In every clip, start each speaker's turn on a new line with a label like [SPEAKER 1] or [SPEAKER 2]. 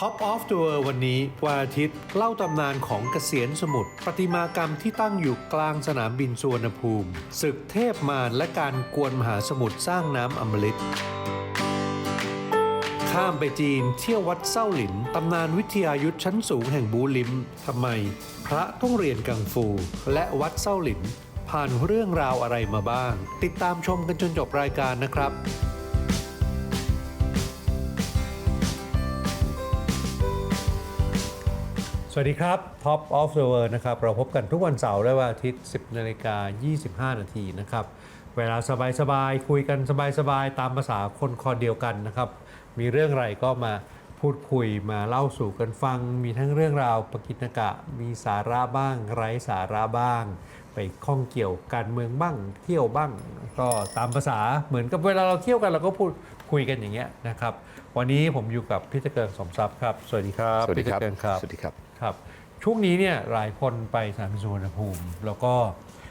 [SPEAKER 1] Top of the World วันนี้วันอาทิตย์เล่าตำนานของเกษียณสมุทรประติมากรรมที่ตั้งอยู่กลางสนามบินสุวรรณภูมิ ศึกเทพมารและการกวนมหาสมุทรสร้างน้ำอมฤตข้ามไปจีนเที่ยววัดเส้าหลิน ตำนานวิทยายุทธชั้นสูงแห่งบูลิมทำไม พระต้องเรียนกังฟู และวัดเส้าหลิน ผ่านเรื่องราวอะไรมาบ้าง ติดตามชมกันจนจบรายการนะครับ สวัสดีครับ Top of the World นะครับ เราพบกันทุกวันเสาร์และวันอาทิตย์ 10นาฬิกา25 นาทีนะครับ เวลาสบายๆ คุยกันสบายๆ ตามภาษาคนคอเดียวกันนะครับ มีเรื่องอะไรก็มาพูดคุยมาเล่าสู่กันฟัง มีทั้งเรื่องราวปกิณกะ มีสาระบ้าง ไร้สาระบ้าง ไปข้องเกี่ยวการเมืองบ้าง เที่ยวบ้าง ก็ตามภาษาเหมือนกับเวลาเราเที่ยวกันเราก็พูดคุยกันอย่างเงี้ยนะครับ วันนี้ผมอยู่กับพี่ตะเกิงสมทรัพย์ครับ สวัสดีครับ
[SPEAKER 2] สวัสดีครับ
[SPEAKER 1] พี่ตะเกิงครับ
[SPEAKER 2] สวัสดีครับ
[SPEAKER 1] ครับช่วงนี้เนี่ยหลายคนไปสนามบินสุวรรณภูมิ แล้วก็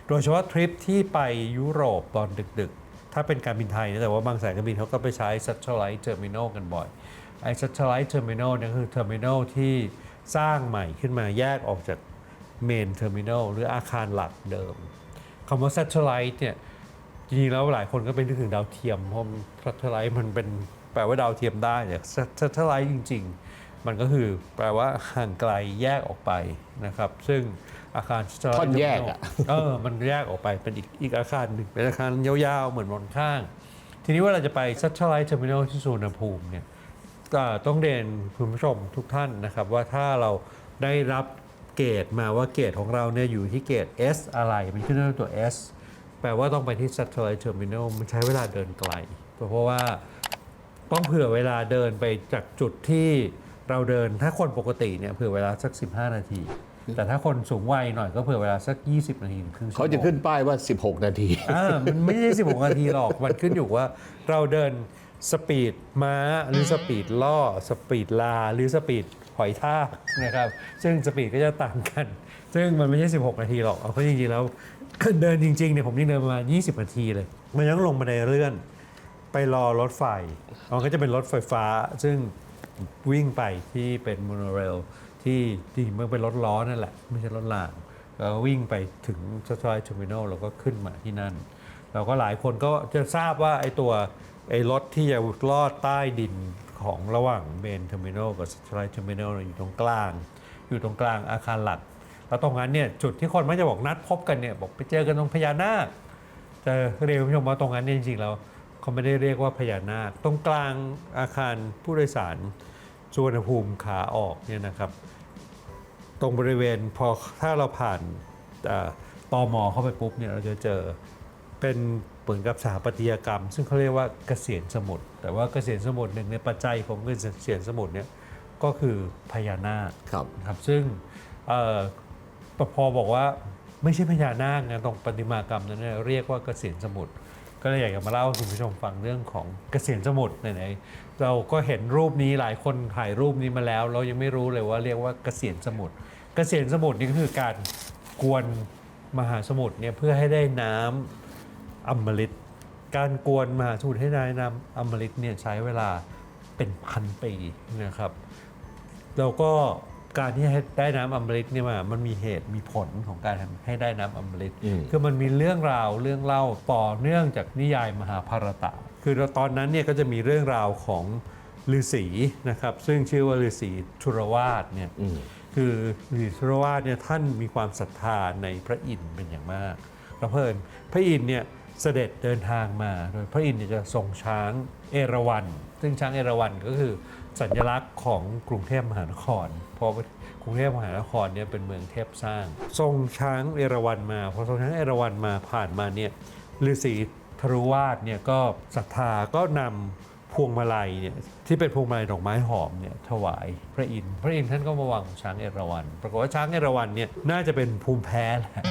[SPEAKER 1] โดยเฉพาะทริปที่ไปยุโรปตอนดึกๆ ถ้าเป็นการบินไทยนะแต่ว่าบางสายการบินเขาก็ไปใช้ Satellite Terminal กันบ่อยไอ้ Satellite Terminal เนี่ยคือเทอร์มินอลที่สร้างใหม่ขึ้นมาแยกออกจากเมนเทอร์มินอลหรืออาคารหลักเดิมคำว่า Satellite เนี่ยจริงๆแล้วหลายคนก็เป็นนึกถึงดาวเทียมเพราะซัตเทไลท์มันเป็นแปลว่าดาวเทียมได้เนี่ยซัตเทไลท์จริง ๆ มันก็คือแปลว่าห่างไกลแยกออกไปนะครับ ซึ่งอาคาร satellite
[SPEAKER 2] ท่อนแยกอะ
[SPEAKER 1] เออมันแยกออกไปเป็นอีกอีกอาคารหนึ่งเป็นอาคารยาวๆ เหมือนบนข้าง ทีนี้เวลาจะไป satellite terminal ที่สุวรรณภูมิเนี่ยก็ต้องเรียนคุณผู้ชมทุกท่านนะครับ ว่าถ้าเราได้รับเกรดมาว่าเกรดของเราเนี่ยอยู่ที่เกรด S อะไรมันขึ้นด้วยตัว S แปลว่าต้องไปที่ satellite terminal มันใช้เวลาเดินไกล เพราะว่าต้องเผื่อเวลาเดินไปจากจุดที่ เราเดินถ้าคนปกติเนี่ยเผื่อเวลาสัก 15 นาที แต่ถ้าคนสูงวัยหน่อยก็เผื่อเวลาสัก 20 นาทีถึงครึ่งชั่วโมง
[SPEAKER 2] เขาจะขึ้นป้ายว่า 16 นาที
[SPEAKER 1] อ่ามันไม่ใช่ 16 นาทีหรอก มันขึ้นอยู่ว่าเราเดินสปีดม้าหรือสปีดล่อ สปีดลาหรือสปีดหอยทากนะครับ ซึ่งสปีดก็จะต่างกัน ซึ่งมันไม่ใช่ 16 นาทีหรอกเอาเข้าจริงๆแล้วเดินจริงๆเนี่ยผมยังเดินประมาณ 20 นาทีเลย มันยังลงบันไดเลื่อน ไปรอรถไฟมันก็จะเป็นรถไฟฟ้า ซึ่ง วิ่งไปที่เป็นมโนเรลที่จริงมันเป็นรถล้อนั่นแหละ ไม่ใช่รถรางวก็วิ่งไปถึงสตรายเทอร์มินอลแล้วก็ขึ้นมาที่นั่นแล้วก็หลายคนก็จะทราบว่าไอ้ตัวไอ้รถที่จะลอดใต้ดินของระหว่างเมนเทอร์มินอลกับสตรายเทอร์มินอลอยู่ตรงกลาง อยู่ตรงกลางอาคารหลัก แล้วตรงนั้นเนี่ยจุดที่คนมักจะบอกนัดพบกันเนี่ยบอกไปเจอกันตรงพญานาคจะเรียนผู้ชมว่าตรงนั้นเนี่ยจริงๆแล้วเขาไม่ได้เรียกว่าพญานาค ตรงกลางอาคารผู้โดยสาร สุวรรณภูมิขาออกเนี่ยนะครับ ตรงบริเวณพอถ้าเราผ่านเอ่อตอมอเข้าไปปุ๊บเนี่ยเราจะเจอเป็นเหมือนกับสถาปัตยกรรม ซึ่งเขาเรียกว่าเกษียณสมุทรแต่ว่าเกษียณสมุทรหนึ่งในปัจจัยของเกษียณสมุทรเนี่ยก็คือพญานาค
[SPEAKER 2] ครับ
[SPEAKER 1] นะครับซึ่งเอ่อปพอบอกว่าไม่ใช่พญานาคนะตรงประติมากรรมนั้นเนยเรียกว่าเกษียณสมุทร ก็เลยอยากจะมาเล่าให้คุณผู้ชมฟังเรื่องของเกษียณสมุทรไหนๆเราก็เห็นรูปนี้หลายคนถ่ายรูปนี้มาแล้ว เรายังไม่รู้เลยว่าเรียกว่าเกษียณสมุทรเกษียณสมุทรนี่ก็คือการกวนมหาสมุทรเนี่ยเพื่อให้ได้น้ำอมฤตการกวนมหาสมุทรให้ได้น้ำอมฤตเนี่ยใช้เวลาเป็นพันปีนะครับ แล้วก็ การที่ให้ได้น้ำอมฤตเนี่ยมามันมีเหตุมีผลของการให้ได้น้ำอมฤต
[SPEAKER 2] อืม
[SPEAKER 1] คือมันมีเรื่องราวเรื่องเล่าต่อเนื่องจากนิยายมหาภารตะ คือตอนนั้นเนี่ยก็จะมีเรื่องราวของฤาษีนะครับซึ่งชื่อว่าฤาษีชุรวาสเนี่ย
[SPEAKER 2] อืม
[SPEAKER 1] คือฤาษีชุรวาสเนี่ยท่านมีความศรัทธาในพระอินทร์เป็นอย่างมากแล้วเพิ่นพระอินทร์เนี่ย เสด็จเดินทางมา โดยพระอินทร์จะทรงช้างเอราวัณซึ่งช้างเอราวัณก็คือสัญลักษณ์ของกรุงเทพมหานคร เพราะกรุงเทพมหานครเนี่ยเป็นเมืองเทพสร้าง ทรงช้างเอราวัณมาพอทรงช้างเอราวัณมาผ่านมาเนี่ยฤาษีทรุวาสเนี่ยก็ศรัทธาก็นำพวงมาลัยเนี่ยที่เป็นพวงมาลัยดอกไม้หอมเนี่ยถวายพระอินทร์พระอินทร์ท่านก็มาวางช้างเอราวัณปรากฏว่าช้างเอราวัณเนี่ยน่าจะเป็นภูมิแพ้แหละ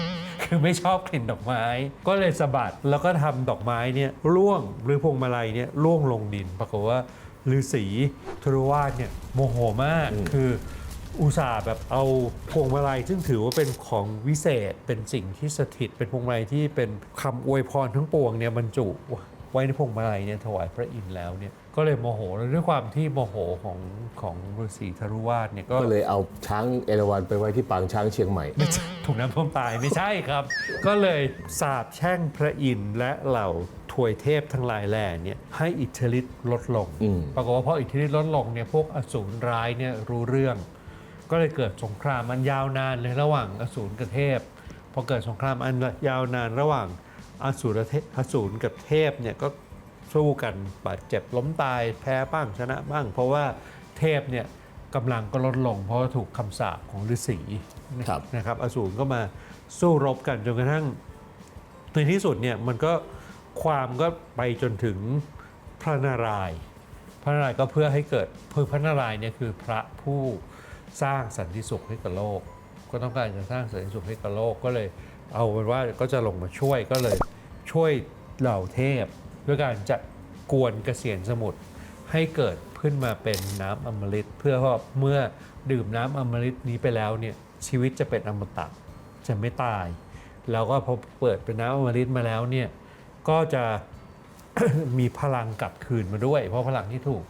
[SPEAKER 1] คือไม่ชอบกลิ่นดอกไม้ ก็เลยสะบัดแล้วก็ทำดอกไม้เนี่ยร่วงหรือพวงมาลัยเนี่ยร่วงลงดิน ปรากฏว่าฤาษีทรวาสเนี่ยโมโหมากคืออุตส่าห์แบบเอาพวงมาลัยซึ่งถือว่าเป็นของวิเศษเป็นสิ่งที่สถิต เป็นพวงมาลัยที่เป็นคำอวยพรทั้งปวงเนี่ยบรรจุไว้ในพวงมาลัยเนี่ยถวายพระอินทร์แล้วเนี่ย ก็เลยโมโหแล้วด้วยความที่โมโหของของฤาษีทรุวาสเนี่ยก็
[SPEAKER 2] ก็เลยเอาช้างเอราวัณไปไว้ที่ปางช้างเชียงใหม่
[SPEAKER 1] ไม่ใช่ถูกน้ำท่วมตายไม่ใช่ครับ ก็เลยสาบแช่งพระอินทร์และเหล่าทวยเทพทั้งหลายแหล่เนี่ยให้อิทธิฤทธิ์ลดลง
[SPEAKER 2] อืม
[SPEAKER 1] ปรากฏว่าพออิทธิฤทธิ์ลดลงเนี่ยพวกอสูรร้ายเนี่ยรู้เรื่อง ก็เลยเกิดสงครามอันยาวนานเลยระหว่างอสูรกับเทพ พอเกิดสงครามอันยาวนานระหว่างอสูรเทพอสูรกับเทพเนี่ยก็ สู้กันบาดเจ็บล้มตายแพ้บ้างชนะบ้าง เพราะว่าเทพเนี่ยกำลังก็ลดลง เพราะว่าถูกคำสาปของฤาษี
[SPEAKER 2] ครับ
[SPEAKER 1] นะครับอสูรก็มาสู้รบกันจนกระทั่งในที่สุดเนี่ยมันก็ความก็ไปจนถึงพระนารายณ์พระนารายณ์ก็เพื่อให้เกิดเพื่อพระนารายณ์เนี่ยคือพระผู้สร้างสันติสุขให้กับโลก ก็ต้องการจะสร้างสันติสุขให้กับโลกก็เลย เอาเป็นว่าก็จะลงมาช่วยก็เลยช่วยเหล่าเทพ ด้วยการจะกวนเกษียณสมุทรให้เกิดขึ้นมาเป็นน้ำอมฤตเพื่อว่าเมื่อดื่มน้ำอมฤตนี้ไปแล้วเนี่ยชีวิตจะเป็นอมตะจะไม่ตาย แล้วก็พอเปิดเป็นน้ำอมฤตมาแล้วเนี่ยก็จะมีพลังกลับคืนมาด้วย เพราะพลังที่ถูก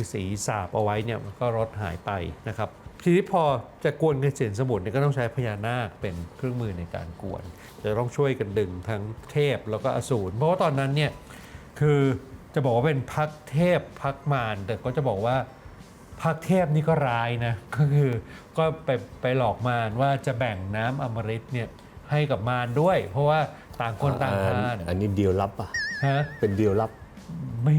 [SPEAKER 1] ฤาษีสาบเอาไว้เนี่ยมันก็ลดหายไปนะครับ ทีนี้พอจะกวนเกษียณสมุทรเนี่ยก็ต้องใช้พญานาคเป็นเครื่องมือในการกวน จะต้องช่วยกันดึงทั้งเทพแล้วก็อสูรเพราะว่าตอนนั้นเนี่ยคือจะบอกว่าเป็นพักเทพพักมารแต่ก็จะบอกว่าพรรคเทพนี่ก็ร้ายนะก็คือก็ไปไปหลอกมารว่าจะแบ่งน้ำอมฤตเนี่ยให้กับมารด้วย เพราะว่าต่างคนต่างทาน
[SPEAKER 2] อันนี้เดียวลับป่ะ
[SPEAKER 1] ฮะ
[SPEAKER 2] เป็นเดียวลับ
[SPEAKER 1] ไม่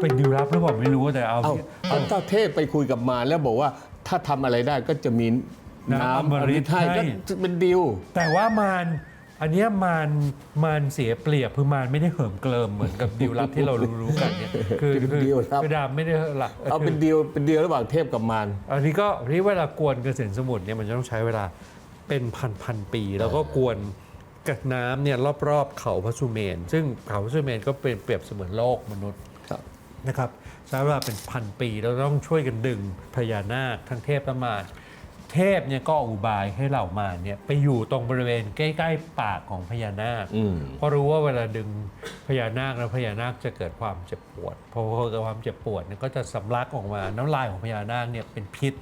[SPEAKER 1] เป็นดิวรับหรือเปล่าไม่รู้แต่เอา
[SPEAKER 2] เอ้าเอาถ้าเทพไปคุยกับมารแล้วบอกว่า ถ้าทำอะไรได้ก็จะมี
[SPEAKER 1] น้ำอมฤต
[SPEAKER 2] ให้
[SPEAKER 1] ให้
[SPEAKER 2] ก็เป็นดีล
[SPEAKER 1] แต่ว่ามารอันเนี้ยมารมารเสียเปรียบคือมารไม่ได้เหิมเกลิมเหมือนกับดิวรับที่เรารู้ๆกันเนี่ยคือคือคือดามไม่ได้ละ
[SPEAKER 2] เอาเป็นดีลเป็นดีลระหว่างเทพกับมาร
[SPEAKER 1] อันนี้ก็ที่เวลากวนเกษตรสมุทรเนี่ยมันจะต้องใช้เวลาเป็นพันพันๆปี แล้วก็กวนกับน้ำเนี่ยรอบๆเขาพระสุเมน ซึ่งเขาพระสุเมนก็เป็นเปรียบเสมือนโลกมนุษย์
[SPEAKER 2] ครับ
[SPEAKER 1] นะครับ ใช้เวลาเป็นพันปีเราต้องช่วยกันดึงพญานาคทั้งเทพและมารเทพเนี่ยก็อุบายให้เหล่ามารเนี่ยไปอยู่ตรงบริเวณใกล้ๆปากของพญานาค
[SPEAKER 2] อืม
[SPEAKER 1] เพราะรู้ว่าเวลาดึงพญานาคแล้วพญานาคจะเกิดความเจ็บปวดพอเกิดความเจ็บปวดเนี่ยก็จะสำลักออกมาน้ำลายของพญานาคเนี่ยเป็นพิษ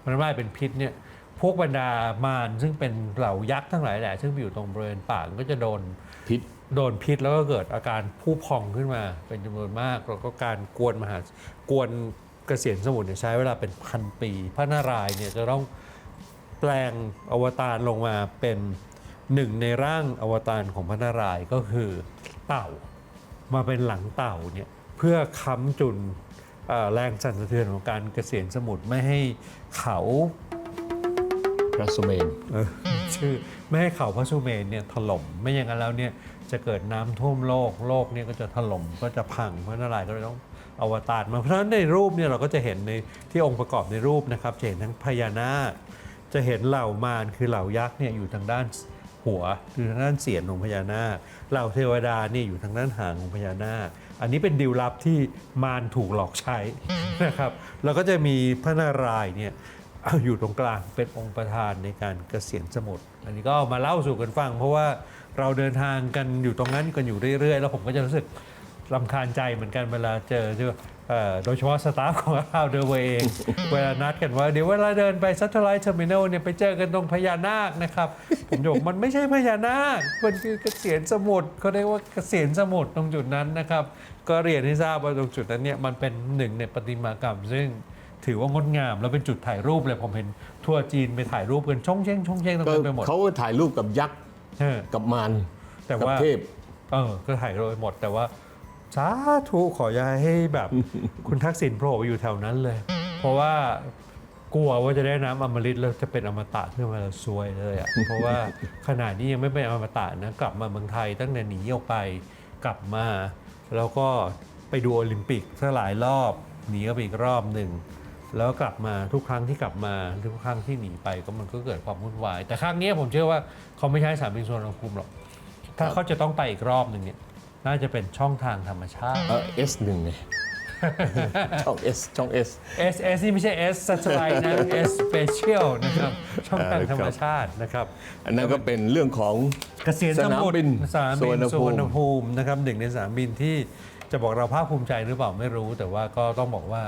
[SPEAKER 1] พอน้ำลายเป็นพิษเนี่ยพวกบรรดามารซึ่งเป็นเหล่ายักษ์ทั้งหลายแหละซึ่งอยู่ตรงบริเวณปากก็จะโดน
[SPEAKER 2] พิษ
[SPEAKER 1] โดนพิษแล้วก็เกิดอาการผู้พองขึ้นมาเป็นจำนวนมาก แล้วก็การกวนมหากวนเกษียณสมุทรเนี่ยใช้เวลาเป็นพันปี พระนารายณ์เนี่ยจะต้องแปลงอวตารลงมาเป็นหนึ่งในร่างอวตารของพระนารายณ์ก็คือเต่ามาเป็นหลังเต่าเนี่ยเพื่อค้ำจุนแรงสั่นสะเทือนของการเกษียณสมุทรไม่ให้เขา
[SPEAKER 2] ระสุเมน
[SPEAKER 1] ชื่อไม่ให้เขาพระสุเมนเนี่ยถล่มไม่อย่างนั้นแล้วเนี่ยจะเกิดน้ำท่วมโลกโลกเนี่ยก็จะถล่มก็จะพังเพราะนารายก็เลยต้องอวตารมาเพราะฉะนั้นในรูปเนี่ยเราก็จะเห็นในที่องค์ประกอบในรูปนะครับจะเห็นทั้งพญานาคจะเห็นเหล่ามารคือเหล่ายักษ์เนี่ยอยู่ทางด้านหัวคือทางด้านเสียนของพญานาคเหล่าเทวดาเนี่ยอยู่ทางด้านหางของพญานาค อันนี้เป็นดิวลับที่มารถูกหลอกใช้นะครับแล้วก็จะมีพระนารายณ์เนี่ย อยู่ตรงกลางเป็นองค์ประธานในการเกษียณสมุทรอันนี้ก็มาเล่าสู่กันฟัง เพราะว่าเราเดินทางกันอยู่ตรงนั้นกันอยู่เรื่อยๆ แล้วผมก็จะรู้สึกลำคาญใจเหมือนกันเวลาเจอโดยเฉพาะสตาฟของเราเดเวเอง เวลานัดกันว่า เดี๋ยวเวลาเดินไปซัตเทอร์ไลท์เทอร์มินอลเนี่ยไปเจอกันตรงพญานาคนะครับ ผมบอกมันไม่ใช่พญานาค มันคือเกษียณสมุทรเขาเรียกว่าเกษียณสมุทรตรงจุดนั้นนะครับ ก็เรียนให้ทราบว่าตรงจุดนั้นเนี่ยมันเป็นหนึ่งในประติมากรรมซึ่ง ถือว่างดงาม แล้วเป็นจุดถ่ายรูปเลยผมเห็นทัวร์จีนไปถ่ายรูปกันช่องเช่งช่องเช่งตรง
[SPEAKER 2] ก็
[SPEAKER 1] นั้นไปหมด
[SPEAKER 2] เขาก็ถ่ายรูปกับยักษ์
[SPEAKER 1] เออ
[SPEAKER 2] กับมาร
[SPEAKER 1] แต่
[SPEAKER 2] กับ
[SPEAKER 1] ว่า
[SPEAKER 2] เทพ
[SPEAKER 1] เออก็ถ่ายรูปไปหมดแต่ว่าสาธุขออยาให้แบบ คุณทักษิณโผล่ไปอยู่แถวนั้นเลย เพราะว่ากลัวว่าจะได้น้ำอมฤตแล้วจะเป็นอมตะขึ้นมาแล้วซวยเลยอะ เพราะว่าขนาดนี้ยังไม่เป็นอมตะนะกลับมาเมืองไทยตั้งแต่หนีออกไปกลับมา แล้วก็ไปดูโอลิมปิกซะหลายรอบหนีออกไปอีกรอบหนึ่ง แล้วกลับมาทุกครั้งที่กลับมาทุกครั้งที่หนีไปก็มันก็เกิดความวุ่นวาย แต่ครั้งนี้ผมเชื่อว่าเขาไม่ใช้สนามบินสุวรรณภูมิหรอกถ้าเขาจะต้องไปอีกรอบหนึ่งเนี่ยน่าจะเป็นช่องทางธรรมชาติ
[SPEAKER 2] เออ S1 ไงช่อง S ช่อง S
[SPEAKER 1] S S นี่ไม่ใช่ S Satellite นะ S Special นะครับ ช่องทางธรรมชาตินะครับ
[SPEAKER 2] อันนั้นก็เป็นเรื่องของ
[SPEAKER 1] เกษียณสมุทร
[SPEAKER 2] สนามบิน
[SPEAKER 1] สนามบิน
[SPEAKER 2] สุ
[SPEAKER 1] สุว
[SPEAKER 2] ว
[SPEAKER 1] ร
[SPEAKER 2] ร
[SPEAKER 1] ร
[SPEAKER 2] ร
[SPEAKER 1] ณ
[SPEAKER 2] ณภูมิ
[SPEAKER 1] ภูมินะครับหนึ่งในสนามบินที่จะบอกเราภาคภูมิใจหรือเปล่าไม่รู้ แต่ว่าก็ต้องบอกว่า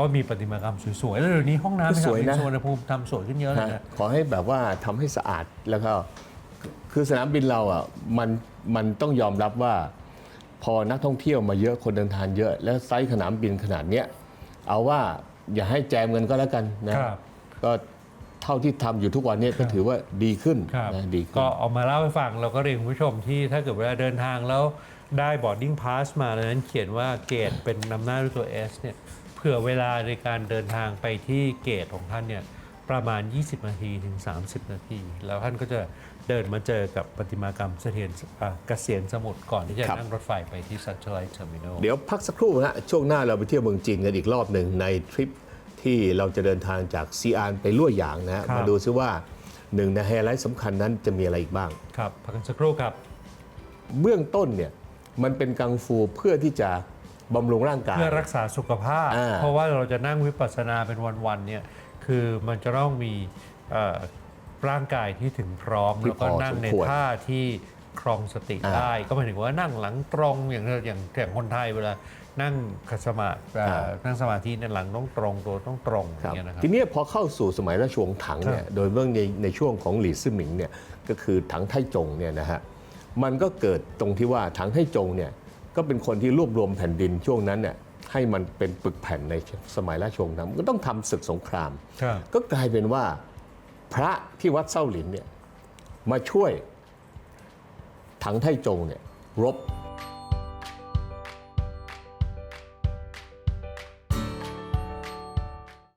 [SPEAKER 1] ก็มีประติมากรรมสวยๆ แล้วเดี๋ยวนี้ห้องน้ำในส
[SPEAKER 2] สวย
[SPEAKER 1] นามบิน
[SPEAKER 2] นะ
[SPEAKER 1] สุวรรณภูมิทำสวยขึ้นเยอะเลย
[SPEAKER 2] ฮะ
[SPEAKER 1] นะ
[SPEAKER 2] ขอให้แบบว่าทำให้สะอาดแล้วก็คือสนามบินเราอะมันมันต้องยอมรับว่า พอนักท่องเที่ยวมาเยอะคนเดินทางเยอะ แล้วไซส์สนามบินขนาดเนี้ยเอาว่าอย่าให้แจมเงินก็แล้วกันนะครับ ก็เท่าที่ทำอยู่ทุกวันเนี้ก็ถือว่าดีขึ้น
[SPEAKER 1] ครับ
[SPEAKER 2] นะดีขึ้น
[SPEAKER 1] ก็เอามาเล่าให้ฟังเราก็เรียนคุณผู้ชมที่ถ้าเกิดเวลาเดินทางแล้วได้ boarding pass มาแล้วนั้นเขียนว่าเกตเป็นนำหน้าด้วยตัว S เนี่ยเผื่อเวลาในการเดินทางไปที่เกตของท่านเนี่ยประมาณ 20 นาทีถึง 30 นาที แล้วท่านก็จะเดินมาเจอกับประติมากรรมเสถียรอะเกษียณสมุทรก่อนที่จะ
[SPEAKER 2] ครับ
[SPEAKER 1] นั่งรถไฟไปที่ Satellite Terminal
[SPEAKER 2] เดี๋ยวพักสักครู่นะฮะช่วงหน้าเราไปเที่ยวเมืองจีนกันอีกรอบหนึ่งในทริปที่เราจะเดินทางจากซีอานไปลั่วหยางนะฮะ
[SPEAKER 1] ครับ
[SPEAKER 2] มาดูซิว่าหนึ่งในไฮไลท์สำคัญนั้นจะมีอะไรอีกบ้าง
[SPEAKER 1] ครับพักกันสักครู่ครับ
[SPEAKER 2] เบื้องต้นเนี่ยมันเป็นกังฟูเพื่อที่จะ บำรุงร่างกาย
[SPEAKER 1] เพื่อรักษาสุขภาพ
[SPEAKER 2] อ่า
[SPEAKER 1] เพราะว่าเราจะนั่งวิปัสสนาเป็นวันๆเนี่ยคือมันจะต้องมีเอ่อร่างกายที่ถึงพร้อม
[SPEAKER 2] ที่
[SPEAKER 1] แล้วก็นั่งใน
[SPEAKER 2] พอสมควร
[SPEAKER 1] ท่าที่ครองสติ
[SPEAKER 2] อ่า
[SPEAKER 1] ได้ ก็หมายถึงว่านั่งหลังตรงอย่างอย่างอย่างคนไทยเวลานั่งคัดสมาธิเอ่อ
[SPEAKER 2] อ่า
[SPEAKER 1] นั่งสมาธิเนี่ยหลังต้องตรงตัวต้องตรงอ
[SPEAKER 2] ครับ
[SPEAKER 1] ย่างเงี้ยนะครับ
[SPEAKER 2] ทีนี้พอเข้าสู่สมัยราชวงศ์ถังเนี่ย
[SPEAKER 1] ครับ
[SPEAKER 2] โดยเบื้องในในช่วงของหลี่ซื่อหมิงเนี่ยก็คือถังไทจงเนี่ยนะฮะมันก็เกิดตรงที่ว่าถังไทจงเนี่ย ก็เป็นคนที่รวบรวมแผ่นดินช่วงนั้นเนี่ยให้มันเป็นปึกแผ่นในสมัยราชวงศ์ถังมันก็ต้องทำศึกสงคราม
[SPEAKER 1] ครับ
[SPEAKER 2] ก็กลายเป็นว่าพระที่วัดเส้าหลินเนี่ยมาช่วยถังไทจงเนี่ยรบ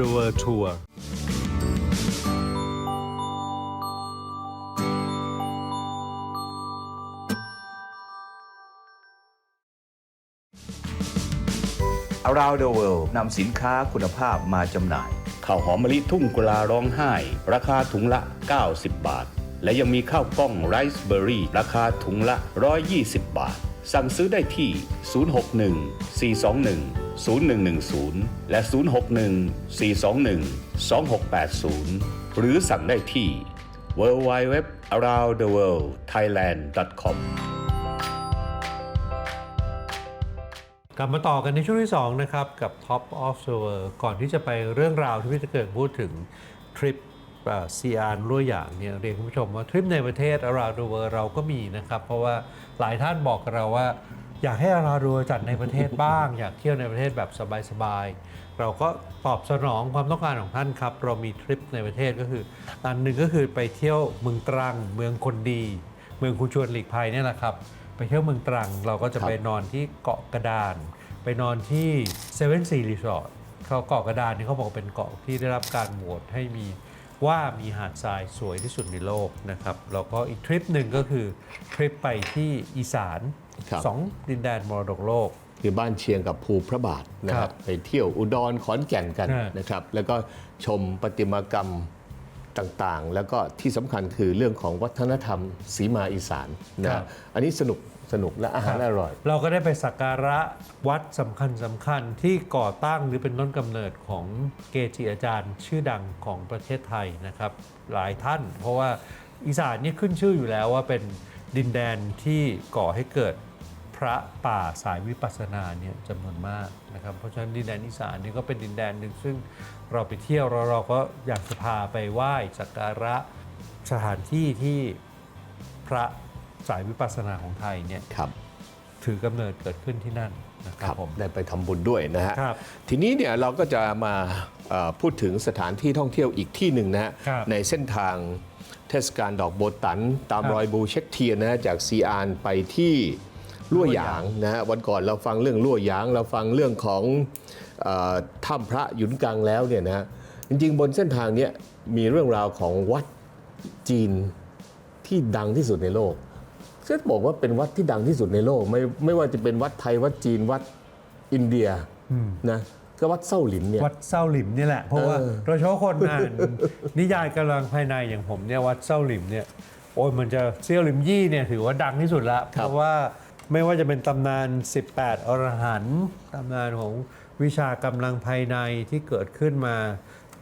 [SPEAKER 1] the world tour
[SPEAKER 3] อารา the World นำสินค้าคุณภาพมาจำหน่าย ข้าวหอมมะลิทุ่งกุลาร้องไห้ ราคาถุงละ 90 บาท และยังมีข้าวกล้องไรซ์เบอร์รี่ ราคาถุงละ 120 บาท สั่งซื้อได้ที่ 061 421 0110 และ 061 421 2680 หรือสั่งได้ที่ www aroundtheworldthailand.com
[SPEAKER 1] กลับมาต่อกันในช่วงที่ 2 นะครับ กับ Top of the World ก่อนที่จะไปเรื่องราวที่พี่จะเกิดพูดถึงทริป ซีอานรั่วอย่างเนี่ยเรียนคุณผู้ชมว่าทริปในประเทศ around the world เราก็มีนะครับ เพราะว่าหลายท่านบอกเราว่า อยากให้ around the world จัดในประเทศบ้าง อยากเที่ยวในประเทศแบบสบายๆเราก็ตอบสนองความต้องการของท่านครับ เรามีทริปในประเทศก็คืออันหนึ่งก็คือไปเที่ยวเมืองตรัง เมืองคนดี เมืองคุณชวนหลีกภัยเนี่ยแหละครับไปเที่ยวเมืองตรังเราก็จะไปนอนที่เกาะกระดาน ไปนอนที่เซเว่นซีรีสอร์ทเขาเกาะกระดานนี่เขาบอกเป็นเกาะที่ได้รับการโหวตให้มี ว่ามีหาดทรายสวยที่สุดในโลกนะครับแล้วก็อีกทริปหนึ่งก็คือทริปไปที่อีสาน
[SPEAKER 2] ครับ
[SPEAKER 1] สองดินแดนมรดกโลก
[SPEAKER 2] คือบ้านเชียงกับภูพระบาทนะค
[SPEAKER 1] ครั
[SPEAKER 2] รับบไปเที่ยวอุดรขอนแก่นกัน
[SPEAKER 1] ฮะ
[SPEAKER 2] นะครับ แล้วก็ชมประติมากรรมต่างๆ แล้วก็ที่สำคัญคือเรื่องของวัฒนธรรมสีมาอีสานนะฮะอันนี้สนุก สนุกและอาหารอร่อย
[SPEAKER 1] เราก็ได้ไปสักการะวัดสำคัญสำคัญที่ก่อตั้งหรือเป็นต้นกำเนิดของเกจิอาจารย์ ชื่อดังของประเทศไทยนะครับ หลายท่าน เพราะว่าอีสานนี่ขึ้นชื่ออยู่แล้วว่าเป็นดินแดนที่ก่อให้เกิดพระป่าสายวิปัสสนาเนี่ยจำนวนมากนะครับ เพราะฉะนั้นดินแดนอีสานนี่ก็เป็นดินแดนหนึ่งซึ่งเราไปเที่ยวเราเราก็อยากจะพาไปไหว้สักการะสถานที่ที่พระ สายวิปัสสนาของไทยเนี่ย
[SPEAKER 2] ครับ
[SPEAKER 1] ถือกำเนิดเกิดขึ้นที่นั่นนะครับผม
[SPEAKER 2] ได้ไปทำบุญด้วยนะฮะ
[SPEAKER 1] ครับ
[SPEAKER 2] ทีนี้เนี่ยเราก็จะมาเอ่อพูดถึงสถานที่ท่องเที่ยวอีกที่หนึ่งนะฮะ
[SPEAKER 1] ครับ
[SPEAKER 2] ในเส้นทางเทศกาลดอกโบตัน ตาม
[SPEAKER 1] ครับ
[SPEAKER 2] รอยบูเช็คเทียนนะฮะจากซีอานไปที่ลั่วหยางนะฮะวันก่อนเราฟังเรื่องลั่วหยาง เราฟังเรื่องของเออถ้ำพระหยุนกังแล้วเนี่ยนะฮะจริงๆ บนเส้นทางเนี้ยมีเรื่องราวของวัดจีนที่ดังที่สุดในโลก จะบอกว่าเป็นวัดที่ดังที่สุดในโลก ไม่ไม่ว่าจะเป็นวัดไทยวัดจีนวัดอินเดียนะก็วัดเส้าหลินเนี่ย
[SPEAKER 1] วัดเส้าหลิมนี่แหละเพราะว่า
[SPEAKER 2] เออ
[SPEAKER 1] โดยเฉพาะคนอ่านนิยายกำลังภายในอย่างผมเนี่ยวัดเส้าหลิมเนี่ยโอ้ยมันจะเซี่ยวหลิมยี่เนี่ยถือว่าดังที่สุดละเพราะว่าไม่ว่าจะเป็นตำนาน 18 อรหันต์ตำนานของวิชากำลังภายในที่เกิดขึ้นมา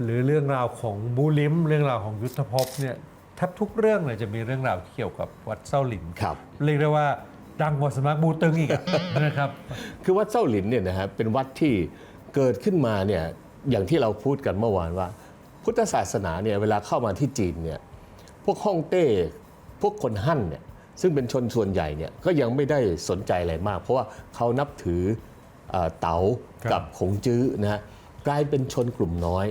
[SPEAKER 1] หรือเรื่องราวของบูลิมเรื่องราวของยุทธภพเนี่ย แทบทุกเรื่องเลยจะมีเรื่องราวที่เกี่ยวกับวัดเส้าหลิม
[SPEAKER 2] ครับ
[SPEAKER 1] เรียกได้ว่าดังกว่าสำนักบูตึงอีกอะ นะครับ
[SPEAKER 2] คือวัดเส้าหลินเนี่ยนะฮะเป็นวัดที่เกิดขึ้นมาเนี่ยอย่างที่เราพูดกันเมื่อวานว่า พุทธศาสนาเนี่ยเวลาเข้ามาที่จีนเนี่ยพวกฮ่องเต้พวกคนฮั่นเนี่ยซึ่งเป็นชนส่วนใหญ่เนี่ยก็ยังไม่ได้สนใจอะไรมาก เพราะว่าเขานับถือเอ่อเต๋า
[SPEAKER 1] ครับ
[SPEAKER 2] กับขงจื้อนะฮะกลายเป็นชนกลุ่มน้อย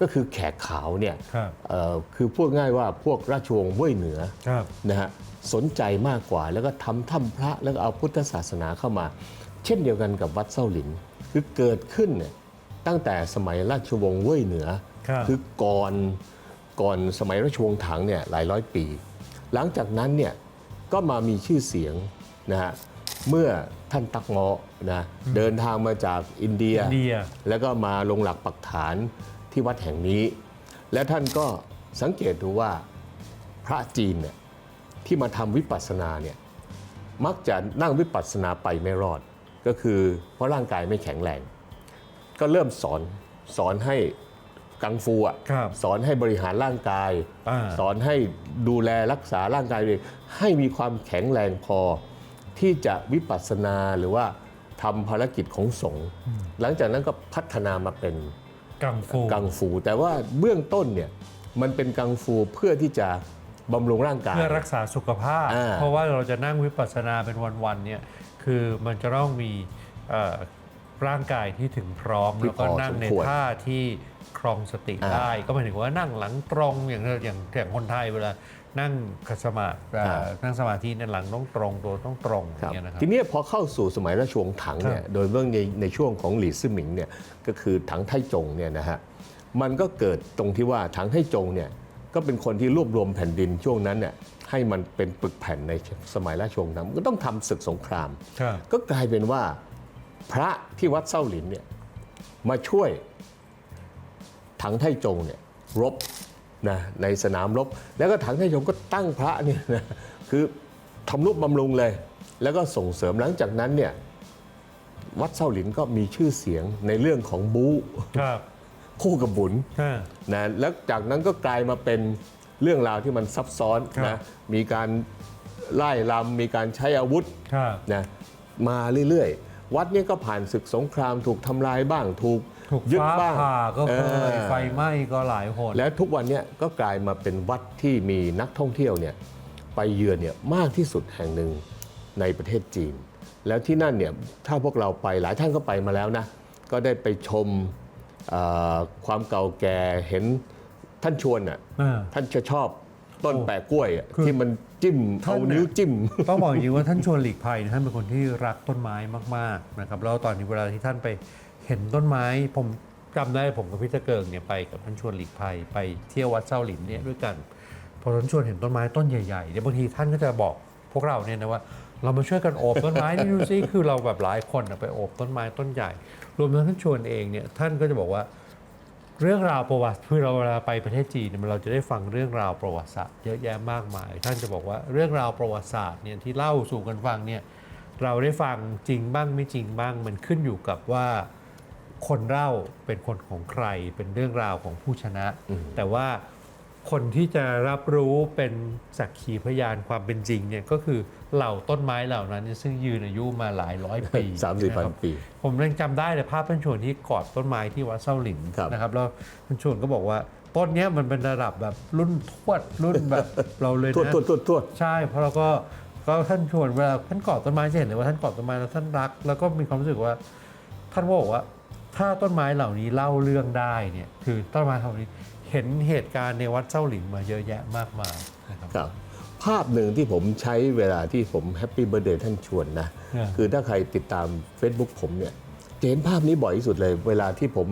[SPEAKER 2] ก็คือแขกขาวเนี่ย
[SPEAKER 1] ครับ
[SPEAKER 2] เอ่อคือพูดง่ายว่าพวกราชวงศ์เว่ยเหนือ
[SPEAKER 1] ครับ
[SPEAKER 2] นะฮะสนใจมากกว่าแล้วก็ทำถ้ำพระแล้วก็เอาพุทธศาสนาเข้ามา เช่นเดียวกันกับวัดเส้าหลิน คือเกิดขึ้นเนี่ยตั้งแต่สมัยราชวงศ์เว่ยเหนือ
[SPEAKER 1] ครับ
[SPEAKER 2] อก่อนก่อนสมัยราชวงศ์ถังเนี่ยหลายร้อยปี หลังจากนั้นเนี่ยก็มามีชื่อเสียงนะฮะเมื่อท่านตักเงาะนะเดินทางมาจากอินเดีย
[SPEAKER 1] อินเดีย
[SPEAKER 2] แล้วก็มาลงหลักปักฐาน ที่วัดแห่งนี้ และท่านก็สังเกตดูว่าพระจีนเนี่ยที่มาทำวิปัสสนาเนี่ยมักจะนั่งวิปัสสนาไปไม่รอด ก็คือเพราะร่างกายไม่แข็งแรง ก็เริ่มสอนสอนให้กังฟูอะ
[SPEAKER 1] ครับ
[SPEAKER 2] สอนให้บริหารร่างกาย
[SPEAKER 1] อ่า
[SPEAKER 2] สอนให้ดูแลรักษาร่างกายตัวเองให้มีความแข็งแรงพอ ที่จะวิปัสสนาหรือว่าทำภารกิจของสงฆ์หลังจากนั้นก็พัฒนามาเป็น
[SPEAKER 1] กังฟู
[SPEAKER 2] กังฟู แต่ว่าเบื้องต้นเนี่ยมันเป็นกังฟูเพื่อที่จะบำรุงร่างกาย
[SPEAKER 1] เพื่อรักษาสุขภาพ
[SPEAKER 2] อ่า
[SPEAKER 1] เพราะว่าเราจะนั่งวิปัสสนาเป็นวันๆเนี่ยคือมันจะต้องมีเอ่อร่างกายที่ถึงพร้อม
[SPEAKER 2] ที่
[SPEAKER 1] แล้วก็นั่งใน
[SPEAKER 2] พอสมควร
[SPEAKER 1] ท่าที่ครองสติ
[SPEAKER 2] อ่า
[SPEAKER 1] ได้ ก็หมายถึงว่านั่งหลังตรงอย่างอย่างอย่างคนไทยเวลานั่งคัดสมาธิเอ่อ
[SPEAKER 2] อ่า
[SPEAKER 1] นั่งสมาธิเนี่ยหลังต้องตรงตัวต้องตรงอ
[SPEAKER 2] ครับ
[SPEAKER 1] ย่างเงี้ยนะครับ
[SPEAKER 2] ทีนี้พอเข้าสู่สมัยราชวงศ์ถังเนี่ย
[SPEAKER 1] ครับ
[SPEAKER 2] โดยเบื้องในในช่วงของหลี่ซื่อหมิงเนี่ย ก็คือถังไทจงเนี่ยนะฮะ มันก็เกิดตรงที่ว่าถังไทจงเนี่ย ก็เป็นคนที่รวบรวมแผ่นดินช่วงนั้นเนี่ยให้มันเป็นปึกแผ่นในสมัยราชวงศ์ถังมันก็ต้องทำศึกสงคราม
[SPEAKER 1] ครับ
[SPEAKER 2] ก็กลายเป็นว่าพระที่วัดเส้าหลินเนี่ยมาช่วยถังไทจงเนี่ยรบ นะในสนามรบ แล้วก็ถังไทจงก็ตั้งพระเนี่ยนะคือทำนุบำรุงเลย แล้วก็ส่งเสริมหลังจากนั้นเนี่ยวัดเส้าหลินก็มีชื่อเสียงในเรื่องของบู๊
[SPEAKER 1] ครับ
[SPEAKER 2] คู่กับบุญ
[SPEAKER 1] อ่า
[SPEAKER 2] นะแล้วจากนั้นก็กลายมาเป็นเรื่องราวที่มันซับซ้อน
[SPEAKER 1] ครั
[SPEAKER 2] นะ
[SPEAKER 1] บ
[SPEAKER 2] มีการไล่ลำมีการใช้อาวุธ
[SPEAKER 1] ครับ
[SPEAKER 2] นะมาเรื่อยๆ วัดเนี้ก็ผ่านศึกสงครามถูกทำลายบ้างถูก
[SPEAKER 1] ถูก
[SPEAKER 2] ยึด
[SPEAKER 1] ฟ้า
[SPEAKER 2] บ้าง
[SPEAKER 1] ผ่าก็เค
[SPEAKER 2] อยอ
[SPEAKER 1] ไฟไหม้ก็หลายหน
[SPEAKER 2] แล้วทุกวันเนี้ก็กลายมาเป็นวัดที่มีนักท่องเที่ยวเนี่ยไปเยือนเนี่ยมากที่สุดแห่งหนึ่งในประเทศจีน แล้วที่นั่นเนี่ยถ้าพวกเราไปหลายท่านก็ไปมาแล้วนะ ก็ได้ไปชมเอ่อความเก่าแก่เห็นท่านชวนอะ
[SPEAKER 1] อ่า
[SPEAKER 2] ท่านจะชอบต้น
[SPEAKER 1] โอ้
[SPEAKER 2] แปะกล้วยอะ
[SPEAKER 1] คือ
[SPEAKER 2] ที่มันจิ้ม
[SPEAKER 1] ท่าน
[SPEAKER 2] เอา
[SPEAKER 1] น่ะ
[SPEAKER 2] นิ้วจิ้ม
[SPEAKER 1] ต้องบอกจริงๆว่าท่านชวนหลีกภัยเนี่ยท่านเป็นคนที่รักต้นไม้มากๆนะครับแล้วตอนนี้เวลาที่ท่านไป เห็นต้นไม้ผมจำได้ผมกับพี่ตะเกิงเนี่ยไปกับท่านชวนหลีกภัยไปเที่ยววัดเจ้าหลินเนี่ยด้วยกันพอท่านชวนเห็นต้นไม้ต้นใหญ่ๆเนี่ยบางทีท่านก็จะบอกพวกเราเนี่ยนะว่า เรามาช่วยกันโอบต้นไม้นี่ดูซิคือเราแบบหลายคนไปโอบต้นไม้ต้นใหญ่ รวมทั้งท่านชวนเองเนี่ยท่านก็จะบอกว่าเรื่องราวประวัติคือเราเวลาไปประเทศจีนเนี่ยเราจะได้ฟังเรื่องราวประวัติศาสตร์เยอะแยะมากมาย ท่านจะบอกว่าเรื่องราวประวัติศาสตร์เนี่ยที่เล่าสู่กันฟังเนี่ยเราได้ฟังจริงบ้างไม่จริงบ้างมันขึ้นอยู่กับว่า คนเล่าเป็นคนของใคร เป็นเรื่องราวของผู้ชนะ แต่ว่าคนที่จะรับรู้เป็นสักขีพยานความเป็นจริงเนี่ยก็คือเหล่าต้นไม้เหล่านั้นเนี่ยซึ่งยืนอายุมาหลายร้อยปี
[SPEAKER 2] สามสิบพัน
[SPEAKER 1] นะครับ
[SPEAKER 2] ปี
[SPEAKER 1] ผมยังจำได้เลยภาพท่านชวนที่กอดต้นไม้ที่วัดเส้าหลิน
[SPEAKER 2] ครับ
[SPEAKER 1] นะครับแล้วท่านชวนก็บอกว่าต้นเนี้ยมันเป็นระดับแบบรุ่นทวดรุ่นแบบเราเลย
[SPEAKER 2] ทวด
[SPEAKER 1] นะ
[SPEAKER 2] ทวดทวดทวด
[SPEAKER 1] ใช่ เพราะเราก็ก็ท่านชวนเวลาท่านกอดต้นไม้จะเห็นเลยว่าท่านกอดต้นไม้แล้วท่านรัก แล้วก็มีความรู้สึกว่าท่านก็บอกว่า ถ้าต้นไม้เหล่านี้เล่าเรื่องได้เนี่ยคือต้นไม้เหล่านี้เห็นเหตุการณ์ในวัดเจ้าหลินมาเยอะแยะมากมายนะครับ
[SPEAKER 2] ครับ ภาพหนึ่งที่ผมใช้เวลาที่ผมแฮปปี้เบ t ร์ a เดย์ท่านชวนนะ
[SPEAKER 1] อ่า
[SPEAKER 2] คือถ้าใครติดตาม Facebook ผมเนี่ยจะเห็นภาพนี้บ่อยที่สุดเลย เวลาที่ผม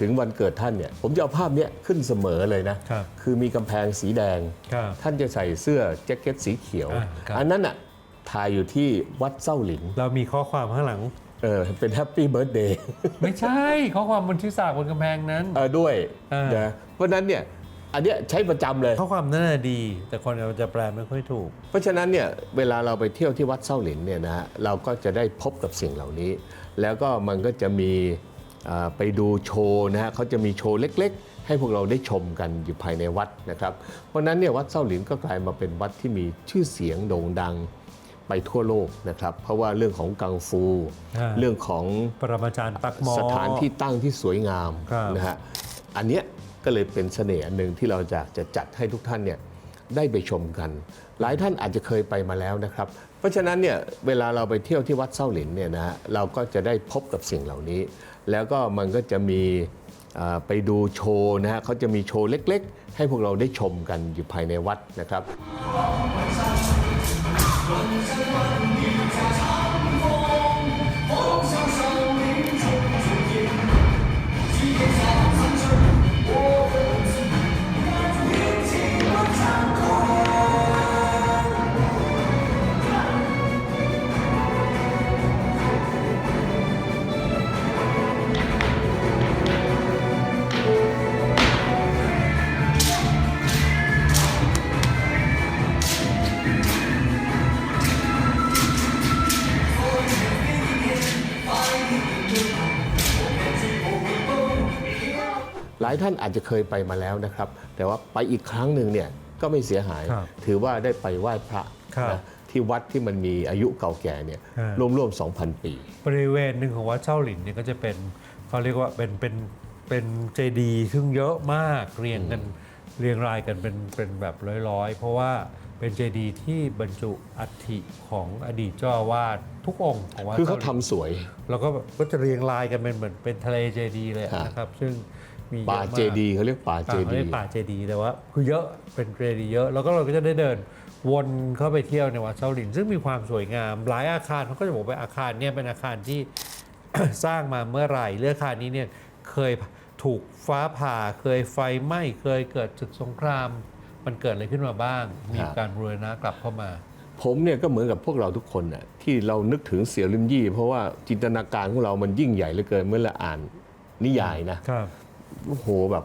[SPEAKER 2] ถึงวันเกิดท่านเนี่ย ผมจะเอาภาพเนี้ยขึ้นเสมอเลยนะ
[SPEAKER 1] ครับ
[SPEAKER 2] คือมีกำแพงสีแดง
[SPEAKER 1] ครับ
[SPEAKER 2] ท่านจะใส่เสื้อแจ็คเก็ตสีเขียว
[SPEAKER 1] อ่าครับ
[SPEAKER 2] อันนั้นอะถ่ายอยู่ที่วัดเส้าหลิน
[SPEAKER 1] เรามีข้อความข้างหลัง
[SPEAKER 2] เออเป็นแฮปปี้เบิร์ดเดย์
[SPEAKER 1] ไม่ใช่ข้อความบนที่สากบนกำแพงนั้น
[SPEAKER 2] เออด้วย
[SPEAKER 1] เออ
[SPEAKER 2] นะเพราะฉะนั้นเนี่ยอันเนี้ยใช้ประจำเลย
[SPEAKER 1] ข้อความนั้นน่ะดี แต่คนเราจะแปลไม่ค่อยถูก
[SPEAKER 2] เพราะฉะนั้นเนี่ยเวลาเราไปเที่ยวที่วัดเส้าหลินเนี่ยนะฮะเราก็จะได้พบกับสิ่งเหล่านี้ แล้วก็มันก็จะมีอ่าไปดูโชว์นะฮะเขาจะมีโชว์เล็ก ๆ ให้พวกเราได้ชมกันอยู่ภายในวัดนะครับ เพราะฉะนั้นเนี่ยวัดเส้าหลินก็กลายมาเป็นวัดที่มีชื่อเสียงโด่งดัง ไปทั่วโลกนะครับ เพราะว่าเรื่องของกังฟู
[SPEAKER 1] อ่า
[SPEAKER 2] เรื่องของ
[SPEAKER 1] ปรมาจารย์ตักหมอ
[SPEAKER 2] สถานที่ตั้งที่สวยงาม
[SPEAKER 1] ครับ
[SPEAKER 2] นะฮะอันเนี้ยก็เลยเป็นเสน่ห์อันหนึ่งที่เราจะจะจัดให้ทุกท่านเนี่ยได้ไปชมกัน หลายท่านอาจจะเคยไปมาแล้วนะครับ เพราะฉะนั้นเนี่ยเวลาเราไปเที่ยวที่วัดเส้าหลินเนี่ยนะฮะเราก็จะได้พบกับสิ่งเหล่านี้ แล้วก็มันก็จะมีอ่าไปดูโชว์นะฮะเขาจะมีโชว์เล็ก ๆ ให้พวกเราได้ชมกันอยู่ภายในวัดนะครับ 转自万。 ท่านอาจจะเคยไปมาแล้วนะครับ แต่ว่าไปอีกครั้งหนึ่งเนี่ยก็ไม่เสียหาย
[SPEAKER 1] ครับ
[SPEAKER 2] ถือว่าได้ไปไหว้พระ
[SPEAKER 1] ครับ
[SPEAKER 2] นะที่วัดที่มันมีอายุเก่าแก่เนี่ย
[SPEAKER 1] ฮะ
[SPEAKER 2] ร่วมๆ 2,000 ปี
[SPEAKER 1] บริเวณหนึ่งของวัดเจ้าหลินเนี่ยก็จะเป็นเขาเรียกว่าเป็นเป็นเป็นเจดีย์ซึ่งเยอะมากเรียงกันเรียงรายกันเป็นเป็นแบบร้อยๆ เพราะว่าเป็นเจดีย์ที่บรรจุอัฐิของอดีตเจ้าอาวาสทุกองค์ของวัด
[SPEAKER 2] คือเขา
[SPEAKER 1] จ้หลิน
[SPEAKER 2] ทำสวย
[SPEAKER 1] แล้วก็แบบก็จะเรียงรายกันเป็นเหมือนเป็นทะเลเจดีย์เลย
[SPEAKER 2] ฮะ
[SPEAKER 1] นะครับ ซึ่ง มีเยอะ
[SPEAKER 2] ป่าม
[SPEAKER 1] ก
[SPEAKER 2] เจดีย์เขาเรียกป่าเจ
[SPEAKER 1] ป่า
[SPEAKER 2] ดี
[SPEAKER 1] เขาเรียก
[SPEAKER 2] ย์
[SPEAKER 1] ป่าเจดีย์แต่ว่าคือเยอะเป็นเจดีย์เยอะ แล้วก็เราก็จะได้เดินวนเข้าไปเที่ยวในวัดเซาหลิน ซึ่งมีความสวยงามหลายอาคารเขาก็จะบอกว่าอาคารเนี่ยเป็นอาคารที่สร้างมาเมื่อไหร่เรื่องอาคารนี้เนี่ยเคยถูกฟ้าผ่าเคยไฟไหม้เคยเกิดศึกสงคราม มันเกิดอะไรขึ้นมาบ้าง มีการบูรณะกลับเข้ามา
[SPEAKER 2] ผมเนี่ยก็เหมือนกับพวกเราทุกคนน่ะที่เรานึกถึงเสี่ยวลิมยี่ เพราะว่าจินตนาการของเรามันยิ่งใหญ่เหลือเกินเมื่อเราอ่านนิยายนะครับ โอ้โหแบบ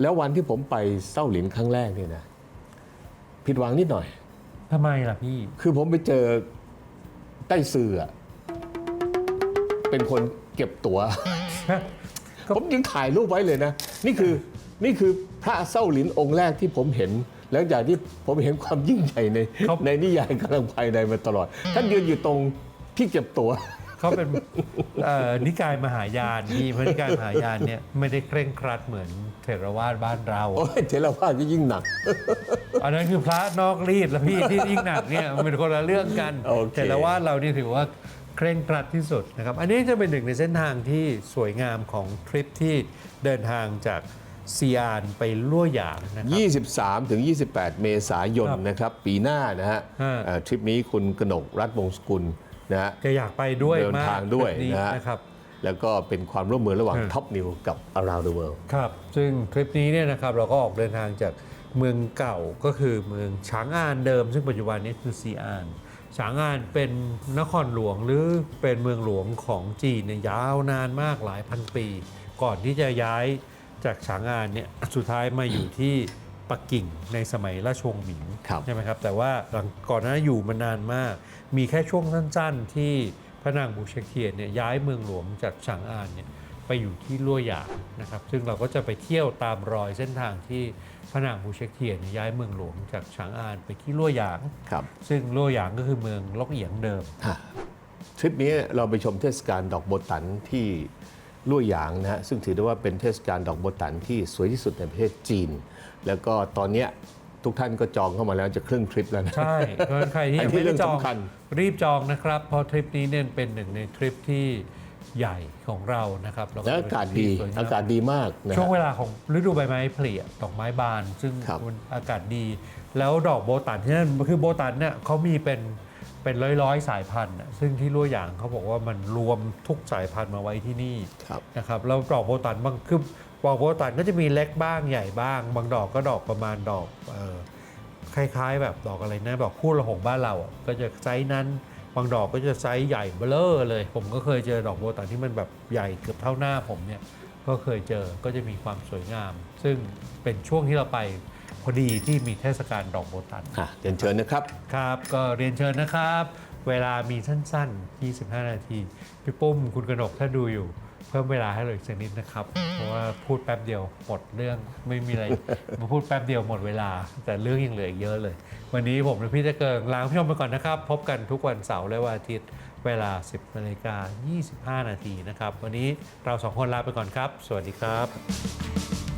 [SPEAKER 2] แล้ววันที่ผมไปเส้าหลินครั้งแรกเนี่ยนะ ผิดหวังนิดหน่อย
[SPEAKER 1] ทำไมล่ะพี่
[SPEAKER 2] คือผมไปเจอใต้ซื่ออะเป็นคนเก็บตัว๋ว ผมยังถ่ายรูปไว้เลยนะ นี่คือนี่คือพระเส้าหลินองค์แรกที่ผมเห็น หลังจากที่ผมเห็นความยิ่งใหญ่ใน
[SPEAKER 1] ครับ
[SPEAKER 2] ในนิยายกำลังภายในมาตลอด ท่านยืนอยู่ตรงที่เก็บตัว๋ว
[SPEAKER 1] เขาเป็นเอ่อนิกายมหายานพี่เพราะนิกายมหายานเนี่ยไม่ได้เคร่งครัดเหมือนเถรวาทบ้านเรา
[SPEAKER 2] โอ้ยเทรวาสก็ยิ่งหนัก
[SPEAKER 1] อันนั้นคือพระนอกรีดแล้วพี่ที่ยิ่งหนักเนี่ยมันเป็นคนละเรื่องกัน
[SPEAKER 2] โอเค
[SPEAKER 1] แต่ละว่าเรานี่ถือว่าเคร่งครัดที่สุดนะครับ อันนี้จะเป็นหนึ่งในเส้นทางที่สวยงามของทริปที่เดินทางจากซีอานไปลั่วหยางนะครับ
[SPEAKER 2] 23 ถึง 28 เมษายน
[SPEAKER 1] ครับ
[SPEAKER 2] นะครับ ปีหน้านะฮะ
[SPEAKER 1] ฮะ
[SPEAKER 2] เอ่อทริปนี้คุณกนกรัฐวงศ์สกุล นะฮะ
[SPEAKER 1] จะอยากไปด้วย
[SPEAKER 2] เดิน
[SPEAKER 1] มาก
[SPEAKER 2] ทางด้วย
[SPEAKER 1] แบบนี้
[SPEAKER 2] นะฮะ
[SPEAKER 1] นะครับ
[SPEAKER 2] แล้วก็เป็นความร่วมมือระหว่าง
[SPEAKER 1] ฮะ
[SPEAKER 2] ท็อปนิวกับ Around the World
[SPEAKER 1] ครับ ซึ่งทริปนี้เนี่ยนะครับเราก็ออกเดินทางจากเมืองเก่าก็คือเมืองฉางอานเดิม ซึ่งปัจจุบันนี้คือซีอานฉางอานเป็นนครหลวงหรือเป็นเมืองหลวงของจีนเนี่ยยาวนานมากหลายพันปี ก่อนที่จะย้ายจากฉางอานเนี่ยสุดท้ายมาอยู่ที่ ปักกิ่งในสมัยราชวงศ์หมิง
[SPEAKER 2] ครับ
[SPEAKER 1] ใช่ไหมครับ แต่ว่าหลังก่อนหน้านั้นอยู่มานานมาก มีแค่ช่วงสั้นๆ ที่พระนางบูเชกเทียนเนี่ยย้ายเมืองหลวงจากฉางอานเนี่ยไปอยู่ที่ลั่วหยางนะครับ ซึ่งเราก็จะไปเที่ยวตามรอยเส้นทางที่พระนางบูเชกเทียนเนี่ยย้ายเมืองหลวงจากฉางอานไปที่ลั่วหยาง
[SPEAKER 2] ครับ
[SPEAKER 1] ซึ่งลั่วหยางก็คือเมืองลกเอียงเดิม
[SPEAKER 2] ฮะทริปนี้เราไปชมเทศกาลดอกโบตันที่ ลู่หยางนะฮะซึ่งถือได้ว่าเป็นเทศกาลดอกโบตันที่สวยที่สุดในประเทศจีน แล้วก็ตอนเนี้ยทุกท่านก็จองเข้ามาแล้วจะครึ่งทริปแล้วนะ
[SPEAKER 1] ใช่เพราะฉะนั้นใครที่
[SPEAKER 2] อั
[SPEAKER 1] ยั
[SPEAKER 2] น
[SPEAKER 1] ง
[SPEAKER 2] ที่
[SPEAKER 1] ไม่ได้จอง
[SPEAKER 2] เรื่องสำคัญ
[SPEAKER 1] รีบจองนะครับ เพราะทริปนี้เนี่ยเป็นหนึ่งในทริปที่ใหญ่ของเรานะครับแล้ว
[SPEAKER 2] แล้วอากาศดี
[SPEAKER 1] เป็นทริปที่สวยงม
[SPEAKER 2] อากาศดีมากนะ
[SPEAKER 1] ช่วง
[SPEAKER 2] ฮะ
[SPEAKER 1] เวลาของฤดูใบไม้ผลิดอกไม้บาน ซึ่ง
[SPEAKER 2] ครับ
[SPEAKER 1] มันอากาศดี แล้วดอกโบตันที่นั่นคือโบตันเนี่ยเขามีเป็น เป็นร้อยร้อยๆ สายพันธุ์น่ะซึ่งที่ลั่วหยางเขาบอกว่ามันรวมทุกสายพันธุ์มาไว้ที่นี่
[SPEAKER 2] ครับ
[SPEAKER 1] นะครับแล้วดอกโบตันบางคือดอกโบตันก็จะมีเล็กบ้างใหญ่บ้าง บางดอกก็ดอกประมาณดอกเอ่อคล้าย ๆ แบบดอกอะไรนะดอกคู่ระหงบ้านเราอะก็จะไซส์นั้น บางดอกก็จะไซส์ใหญ่เบ้อเร่อเลย ผมก็เคยเจอดอกโบตันที่มันแบบใหญ่เกือบเท่าหน้าผมเนี่ยก็เคยเจอก็จะมีความสวยงาม ซึ่งเป็นช่วงที่เราไป พอดีที่มีเทศกาลดอกโบตัน
[SPEAKER 2] ค่ะเรียนเชิญนะครับ
[SPEAKER 1] ครับ ก็เรียนเชิญนะครับ เวลามีสั้นๆ 25 นาที พี่ปุ้มคุณกนกถ้าดูอยู่ เพิ่มเวลาให้เลยอีกสักนิดนะครับ เพราะว่าพูดแป๊บเดียวหมดเรื่องไม่มีอะไรมาพูดแป๊บเดียวหมดเวลา แต่เรื่องยังเหลืออีกเยอะเลย วันนี้ผมและพี่ตะเกิงลาคุณผู้ชมไปก่อนนะครับ พบกันทุกวันเสาร์และวันอาทิตย์เวลา 10นาฬิกา25 นาทีนะครับ วันนี้เราสองคนลาไปก่อนครับ สวัสดีครับ